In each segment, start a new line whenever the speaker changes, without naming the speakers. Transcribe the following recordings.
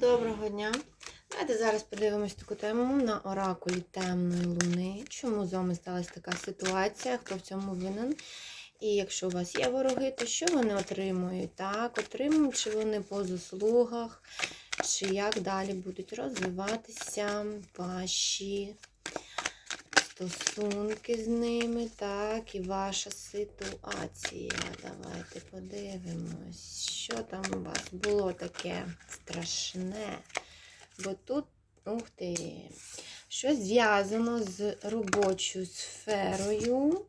Доброго дня. Давайте зараз подивимось таку тему на оракулі темної луни. Чому з вами сталася така ситуація? Хто в цьому винен? І якщо у вас є вороги, то що вони отримують? Так, отримують, чи вони по заслугах, чи як далі будуть розвиватися ваші стосунки з ними, так, і ваша ситуація. Давайте подивимось, що там у вас було таке страшне. Бо тут, ух ти, щось зв'язано з робочою сферою.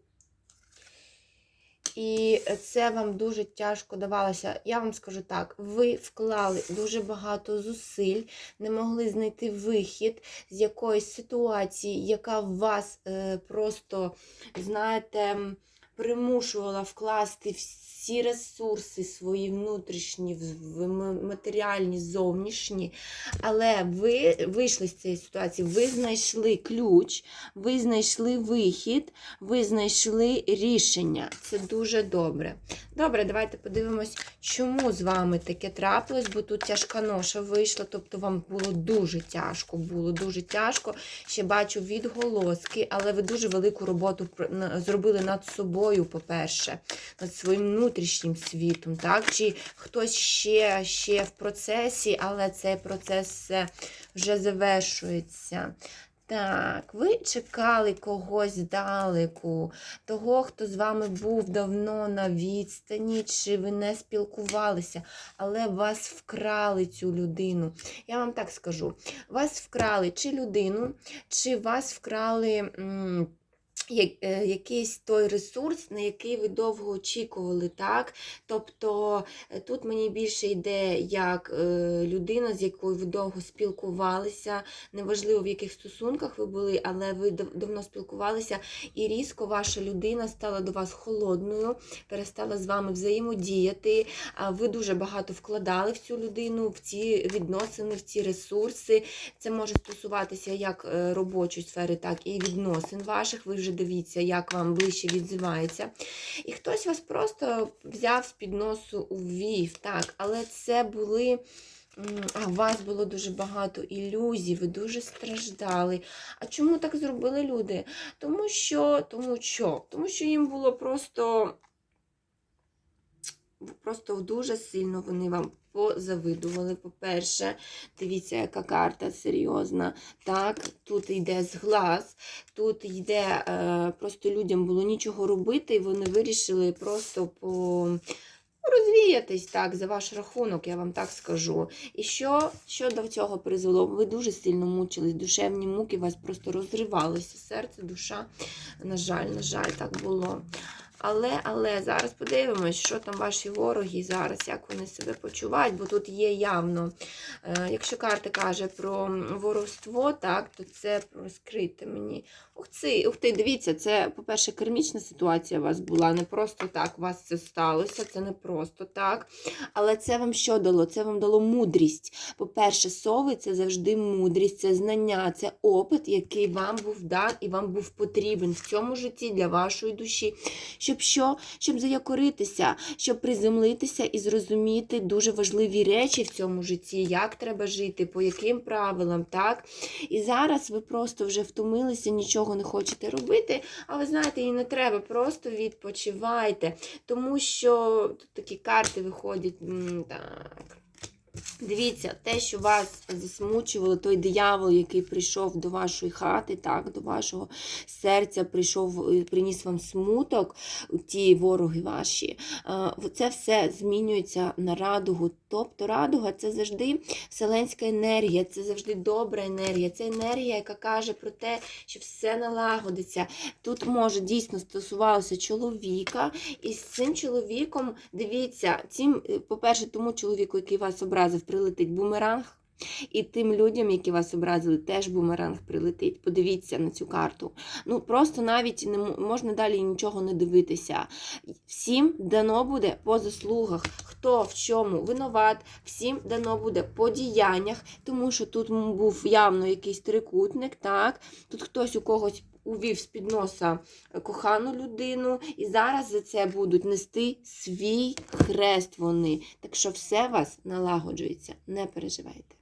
І це вам дуже тяжко давалося. Я вам скажу так: ви вклали дуже багато зусиль, не могли знайти вихід з якоїсь ситуації, яка вас е, просто, знаєте, примушувала вкласти всі ресурси свої внутрішні, матеріальні, зовнішні. Але ви вийшли з цієї ситуації, ви знайшли ключ, ви знайшли вихід, ви знайшли рішення. Це дуже добре. Добре, давайте подивимось, чому з вами таке трапилось, бо тут тяжка ноша вийшла, тобто вам було дуже тяжко, було дуже тяжко. Ще бачу відголоски, але ви дуже велику роботу зробили над собою, по-перше, над своїм внутрішнім світом. так? Чи хтось ще, ще в процесі, але цей процес е, вже завершується. Так, ви чекали когось здалеку, того, хто з вами був давно на відстані, чи ви не спілкувалися, але вас вкрали цю людину. Я вам так скажу: вас вкрали чи людину, чи вас вкрали. м, Якийсь той ресурс, на який ви довго очікували, так? Тобто е, тут мені більше йде як е, людина, з якою ви довго спілкувалися, неважливо в яких стосунках ви були, але ви давно спілкувалися, і різко ваша людина стала до вас холодною, перестала з вами взаємодіяти. Ви дуже багато вкладали в цю людину, в ці відносини, в ці ресурси. Це може стосуватися як е, робочої сфери, так і відносин ваших. Ви вже дивіться, як вам ближче відзивається. І хтось вас просто взяв з-під носу, увів, так, але це були. А у вас було дуже багато ілюзій, ви дуже страждали. А чому так зробили люди? Тому що, тому що, тому що їм було просто, просто дуже сильно вони вам позавидували. По-перше, дивіться, яка карта серйозна. Так, тут йде зглаз, тут йде е, просто людям було нічого робити, і вони вирішили просто по. Розвіятись так за ваш рахунок, я вам так скажу. І що, що до цього призвело? Ви дуже сильно мучились, душевні муки вас просто розривалися. Серце, душа. На жаль, на жаль, так було. Але, але зараз подивимось, що там ваші вороги зараз, як вони себе почувають, бо тут є явно. Е, якщо карта каже про воровство, так, то це розкрите мені. Ух ти, ух ти, дивіться, це, по-перше, кермічна ситуація у вас була. Не просто так у вас це сталося, це не просто так. Але це вам що дало? Це вам дало мудрість. По-перше, сови це завжди мудрість, це знання, це опит, який вам був дан і вам був потрібен в цьому житті для вашої душі. Щоб що? Щоб заякоритися, щоб приземлитися і зрозуміти дуже важливі речі в цьому житті, як треба жити, по яким правилам, так? І зараз ви просто вже втомилися, нічого не хочете робити, а ви знаєте, і не треба, просто відпочивайте. Тому що тут такі карти виходять. Так. Дивіться, те, що вас засмучувало, той диявол, який прийшов до вашої хати, так, до вашого серця, прийшов, е, приніс вам смуток, ті вороги ваші, е, це все змінюється на радугу. Тобто радуга це завжди вселенська енергія, це завжди добра енергія, це енергія, яка каже про те, що все налагодиться. Тут може дійсно стосувалося чоловіка, і з цим чоловіком, дивіться, цим, е, по-перше, тому чоловіку, який вас образив, прилетить бумеранг. І тим людям, які вас образили, теж бумеранг прилетить. Подивіться на цю карту. Ну просто навіть не можна далі нічого не дивитися. Всім дано буде по заслугах, хто в чому винуват, всім дано буде по діяннях, тому що тут був явно якийсь трикутник, так? Тут хтось у когось увів з-під носа кохану людину, і зараз за це будуть нести свій хрест вони. Так що все вас налагоджується, не переживайте.